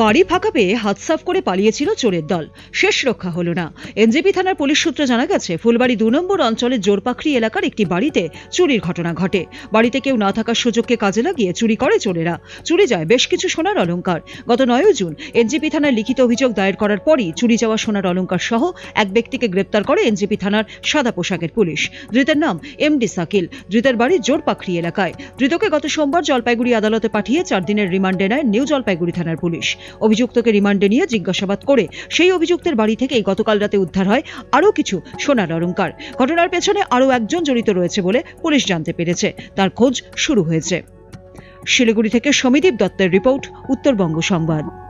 বাড়ি ফাঁকা পেয়ে হাত সাফ করে পালিয়েছিল চোরের দল। শেষ রক্ষা হলো না। এনজেপি থানার পুলিশ সূত্রে জানা গেছে, ফুলবাড়ি দু নম্বর অঞ্চলের জোরপাখড়ি এলাকার একটি বাড়িতে চুরির ঘটনা ঘটে। বাড়িতে কেউ না থাকার সুযোগকে কাজে লাগিয়ে চুরি করে চোরেরা। চুরি যায় বেশ কিছু সোনার অলংকার। গত নয় জুন এনজেপি থানায় লিখিত অভিযোগ দায়ের করার পরই চুরি যাওয়া সোনার অলঙ্কার সহ এক ব্যক্তিকে গ্রেপ্তার করে এনজেপি থানার সাদা পোশাকের পুলিশ। ধৃতের নাম এম ডি সাকিল। ধৃতের বাড়ি জোরপাখড়ি এলাকায়। ধৃতকে গত সোমবার জলপাইগুড়ি আদালতে পাঠিয়ে চার দিনের রিমান্ডে নেয় নিউ জলপাইগুড়ি থানার পুলিশ। অভিযুক্তকে রিমান্ডে নিয়ে জিজ্ঞাসাবাদ করে সেই অভিযুক্তের বাড়ি থেকেই গতকাল রাতে উদ্ধার হয় আরও কিছু সোনার অলঙ্কার ঘটনার পেছনে আরও একজন জড়িত রয়েছে বলে পুলিশ জানতে পেরেছে। তার খোঁজ শুরু হয়েছে। শিলিগুড়ি থেকে সমীদীপ দত্তের রিপোর্ট, উত্তরবঙ্গ সংবাদ।